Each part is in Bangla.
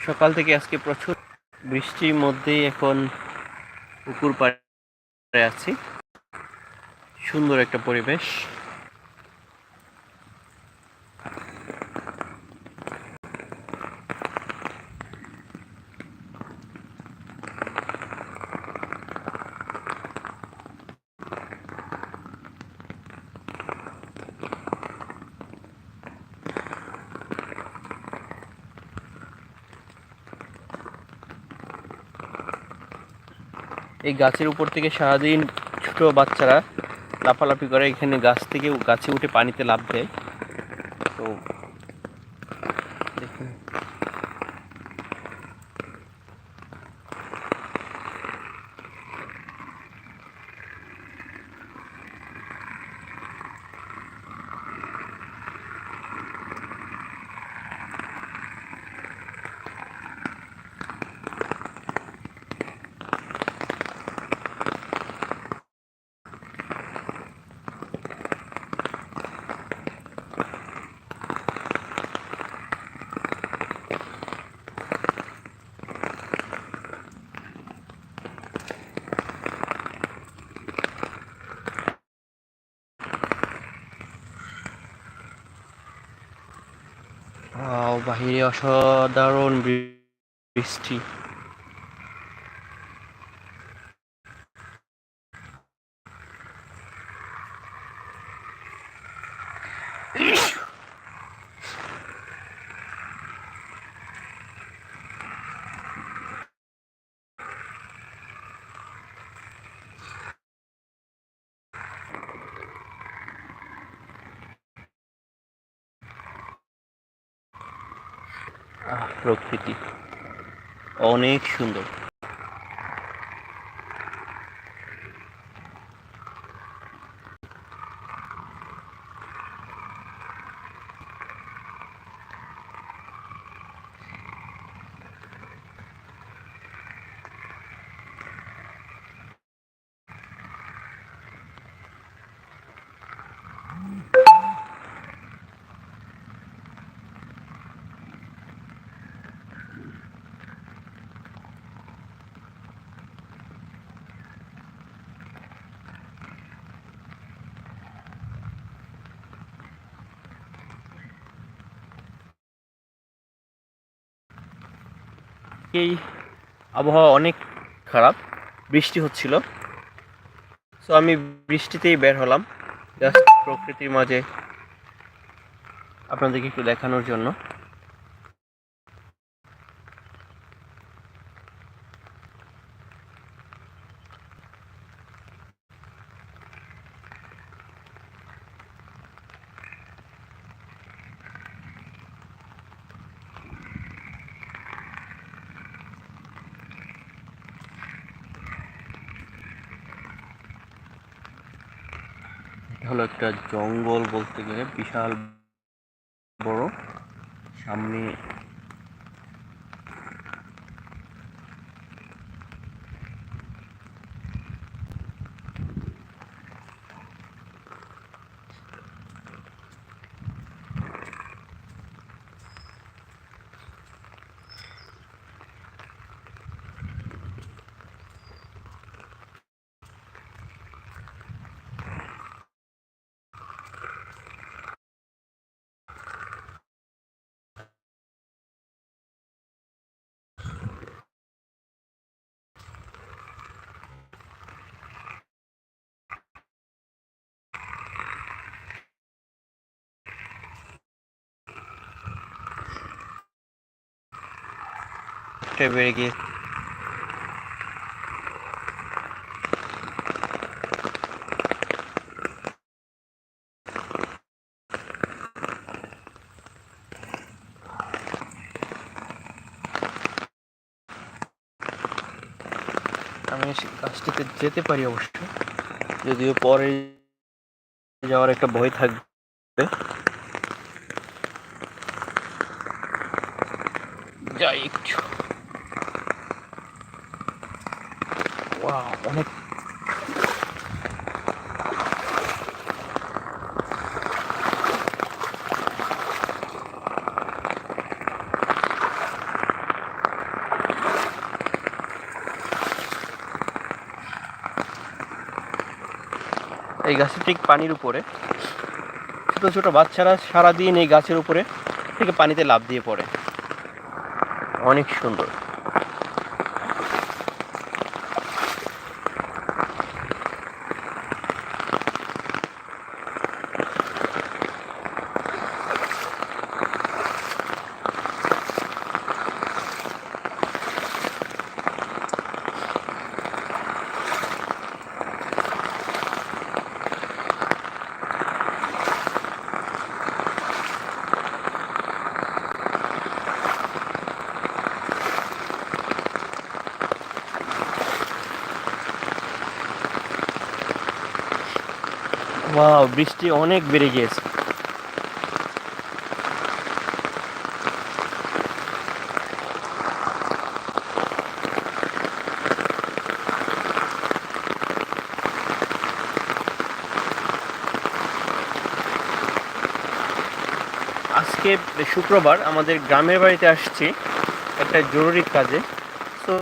সকাল থেকে আজকে প্রচুর বৃষ্টির মধ্যেই এখন পুকুর পাড়ে আছি। সুন্দর একটা পরিবেশ। এই গাছের উপর থেকে সারাদিন ছোটো বাচ্চারা লাফালাফি করে, এখানে গাছ থেকে গাছে উঠে পানিতে লাফ দেয় তো দেখুন ওয়াও বাহিরে অসাধারণ বৃষ্টি। প্রকৃতি। অনেক সুন্দর। এই আবহাওয়া অনেক খারাপ, বৃষ্টি হচ্ছিল। সো আমি বৃষ্টিতেই বের হলাম জাস্ট প্রকৃতির মাঝে। আপনাদেরকে একটু দেখানোর জন্য। হলো একটা জঙ্গল বলতে গেলে বিশাল বড়। সামনে একটা বেড়ে গিয়ে আমি সে- গাছটিতে যেতে পারি অবশ্য যদিও পরে যাওয়ার একটা ভয় থাকবে যাই একটু অনেক এই গাছের ঠিক পানির উপরে, ছোট ছোট বাচ্চারা সারাদিন এই গাছের উপরে থেকে পানিতে লাভ দিয়ে পড়ে। অনেক সুন্দর। ওয়াও বৃষ্টি অনেক বেড়ে গিয়েছে। আজকে শুক্রবার আমাদের গ্রামের বাড়িতে আসছি একটা জরুরি কাজে। তো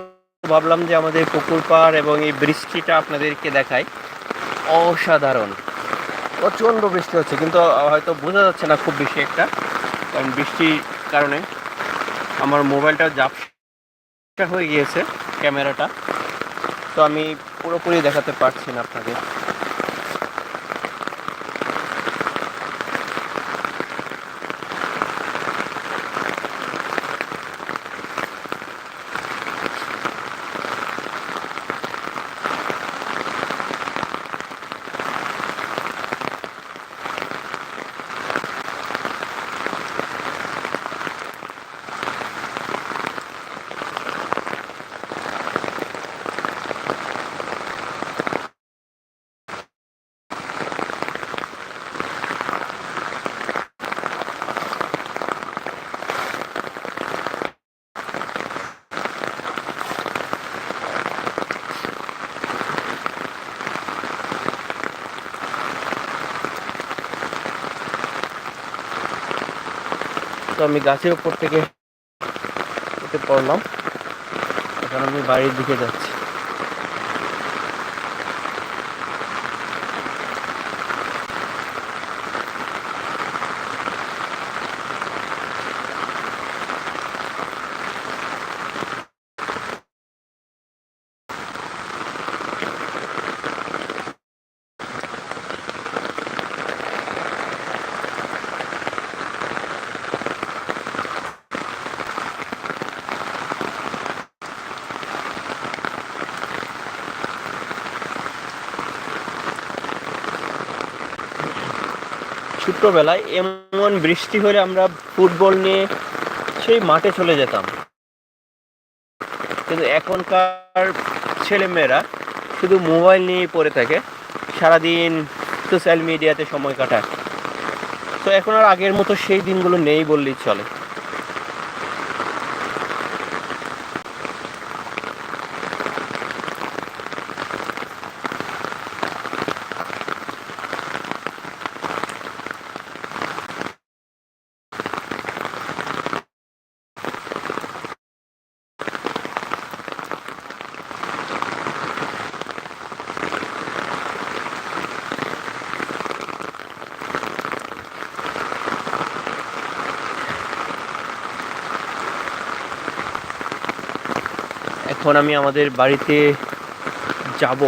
ভাবলাম যে আমাদের পুকুর পাড় এবং এই বৃষ্টিটা আপনাদেরকে দেখাই। অসাধারণ। প্রচণ্ড বৃষ্টি হচ্ছে, কিন্তু হয়তো বোঝা যাচ্ছে না খুব বেশি একটা, কারণ বৃষ্টির কারণে আমার মোবাইলটা জাপসা হয়ে গিয়েছে ক্যামেরাটা। তো আমি পুরোপুরি দেখাতে পারছি না আপনাকে। তো আমি গাছের উপর থেকে পড়লাম। এখন আমি বাড়ির দিকে যাচ্ছি। ছোট্টবেলায় এমন বৃষ্টি হলে আমরা ফুটবল নিয়ে সেই মাঠে চলে যেতাম। কিন্তু এখনকার ছেলেমেয়েরা শুধু মোবাইল নিয়েই পড়ে থাকে, সারাদিন সোশ্যাল মিডিয়াতে সময় কাটায়। তো এখন আর আগের মতো সেই দিনগুলো নেই বললেই চলে। এখন আমি আমাদের বাড়িতে যাব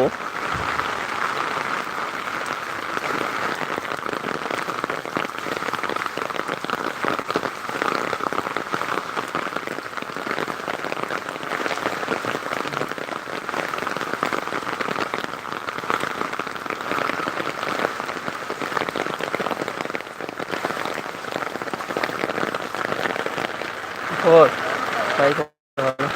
খবর তাই তো ভালো।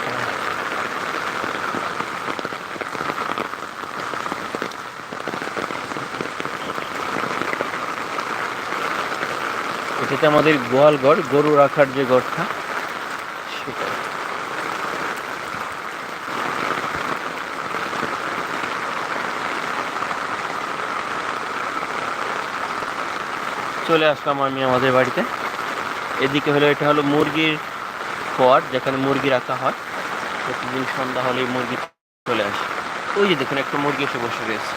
এটাতে আমাদের গোয়াল ঘর গরু রাখার যে ঘরটা, সেটা। চলে আসলাম আমি আমাদের বাড়িতে। এদিকে হলো, এটা হলো মুরগির খোয়ার, যেখানে মুরগি রাখা হয়। প্রতিদিন সন্ধ্যা হলেই মুরগি চলে আসে। ওই যে দেখুন, একটা মুরগি এসে বসে রয়েছে।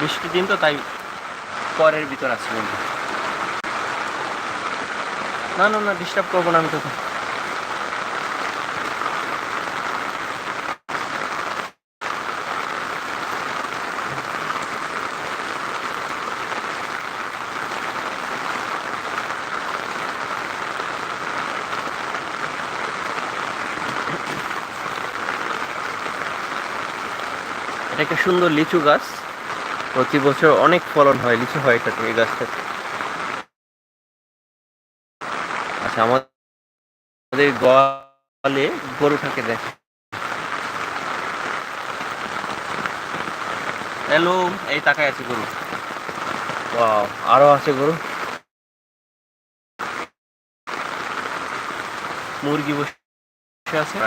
বৃষ্টির দিন তো, তাই পরের ভিতর আছে বন্ধু না না না ডিস্টার্ব করব না আমি তোকে। এটা একটা সুন্দর লিচু গাছ। প্রতি বছর অনেক ফলন হয়, লিচু হয় এটা এই গাছটাতে। আচ্ছা আমাদের গলে গরু থাকে, দেখ। হ্যালো, এই তাকায় আছে গরু। আরও আছে গরু। মুরগি বসে আছে।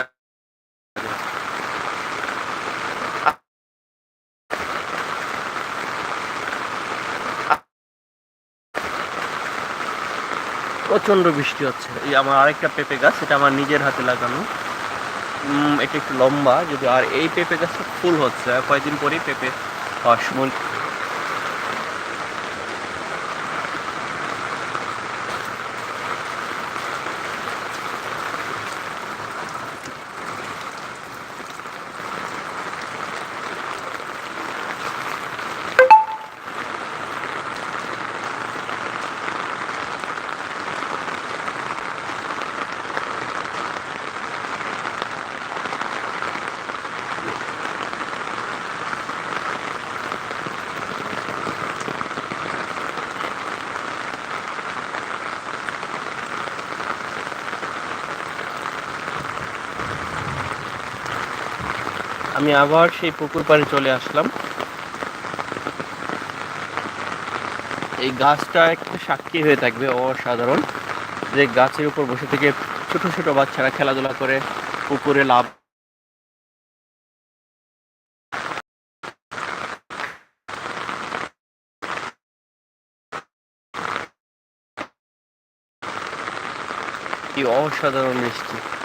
প্রচণ্ড বৃষ্টি হচ্ছে। এই আমার আরেকটা পেঁপে গাছ, এটা আমার নিজের হাতে লাগানো। এটা একটু লম্বা, যদি আর এই পেঁপে গাছটা ফুল হচ্ছে, কয়েকদিন পরেই পেঁপে হওয়ার সময় আমি আবার সেই পুকুর পাড়ে চলে আসলাম। এই গাছটা একটা সাক্ষী হয়ে থাকবে, অসাধারণ। যে গাছের উপর বসে থেকে ছোট ছোট বাচ্চারা খেলাধুলা করে, পুকুরে লাভ অসাধারণ মিষ্টি।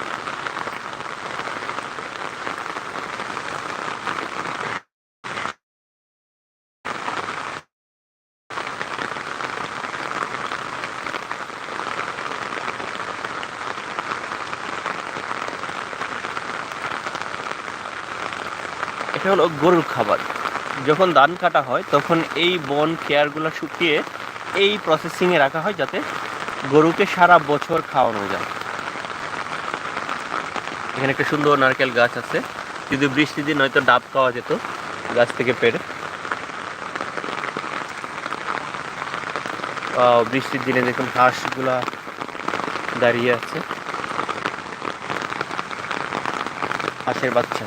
হলো গরুর খাবার। যখন ধান কাটা হয়, তখন এই বন কেয়ারগুলো শুকিয়ে এই প্রসেসিংয়ে রাখা হয় যাতে গরুকে সারা বছর খাওয়ানো যায়। এখানে একটা সুন্দর নারকেল গাছ আছে। যদি বৃষ্টির দিন হয়তো ডাব খাওয়া যেত গাছ থেকে পেরে। বৃষ্টির দিনে দেখুন হাঁসগুলা দাঁড়িয়ে আছে। হাঁসের বাচ্চা।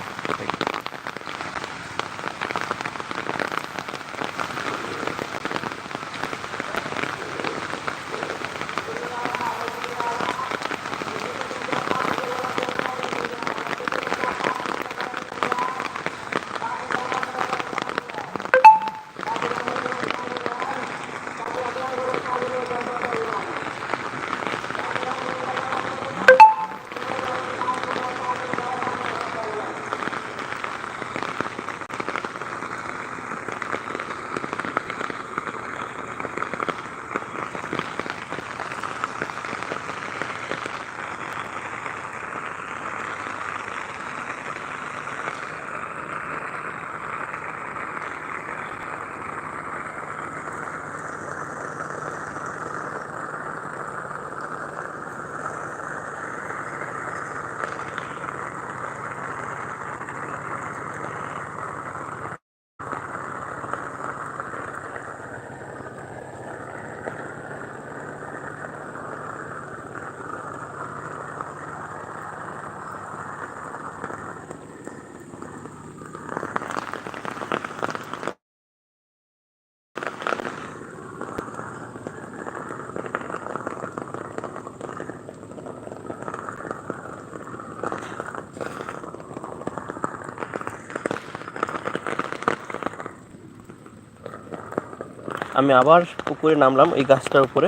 আমি আবার পুকুরে নামলাম এই গাছটার উপরে।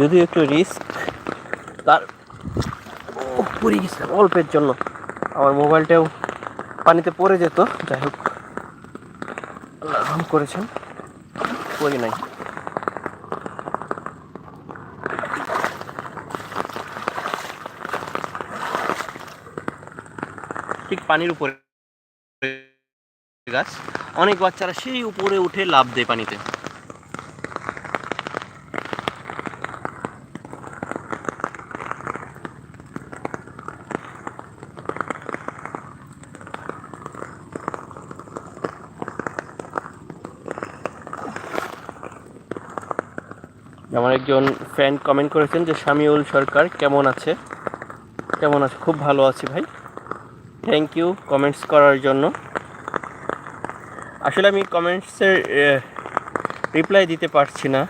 যদিও একটু রিস্ক, তার পড়ে গেছিলাম অল্পের জন্য। আমার মোবাইলটাও পানিতে পড়ে যেত, যাই হোক। আল্লাহ করেছেন, পড়ি নাই। ঠিক পানির উপরে গাছ। অনেক বাচ্চারা সেই উপরে উঠে লাভ দেয় পানিতে। আমার একজন ফ্রেন্ড কমেন্ট করেছেন যে, শামিউল সরকার কেমন আছে? কেমন আছে? খুব ভালো আছি ভাই। থ্যাংক ইউ কমেন্টস করার জন্য। আসলে আমি কমেন্টসের রিপ্লাই দিতে পারছি না।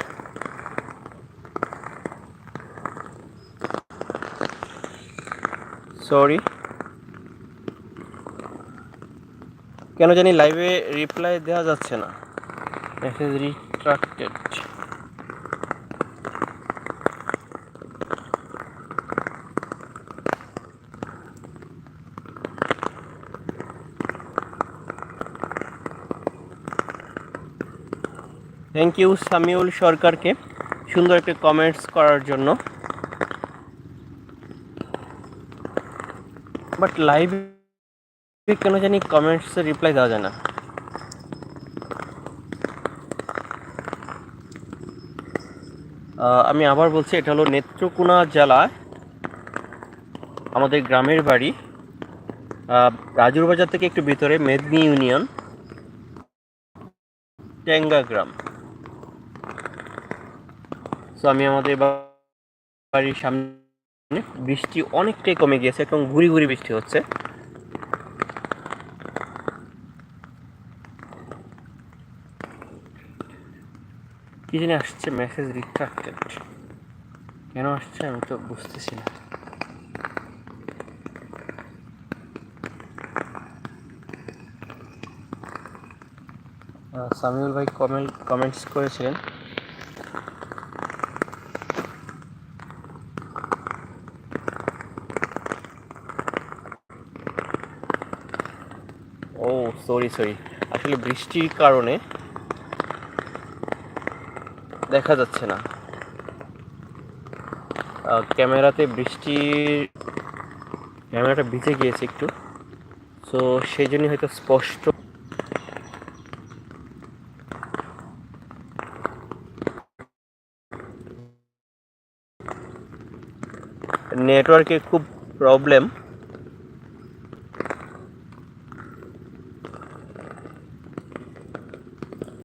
সরি কেন জানি লাইভে রিপ্লাই দেওয়া যাচ্ছে না। Message retracted thank you Samiul সরকারকে সুন্দর একটা কমেন্টস করার জন্য। বাট লাইভ কেন জানি কমেন্টসের রিপ্লাই দেওয়া যায় না। আমি আবার বলছি, এটা হলো নেত্রকোনা জেলায় আমাদের গ্রামের বাড়ি। রাজুর বাজার থেকে একটু ভিতরে, মেদিনী ইউনিয়ন ট্যাঙ্গা গ্রাম তো আমি আমাদের বাড়ির সামনে বৃষ্টি অনেকটাই কমে গিয়েছে এবং ঘুরি ঘুরি বৃষ্টি হচ্ছে। কি জানি আসছে মেসেজ রিট্রাক্টেড কেন আসছে আমি তো বুঝতেছি না। সামিউল ভাই কমেন্ট কমেন্টস করেছিলেন। ও সরি সরি আসলে বৃষ্টির কারণে দেখা যাচ্ছে না। ক্যামেরাতে বৃষ্টির ক্যামেরাটা ভিজে গিয়েছে একটু। সো সেই জন্য হয়তো স্পষ্ট নেটওয়ার্কে খুব প্রবলেম।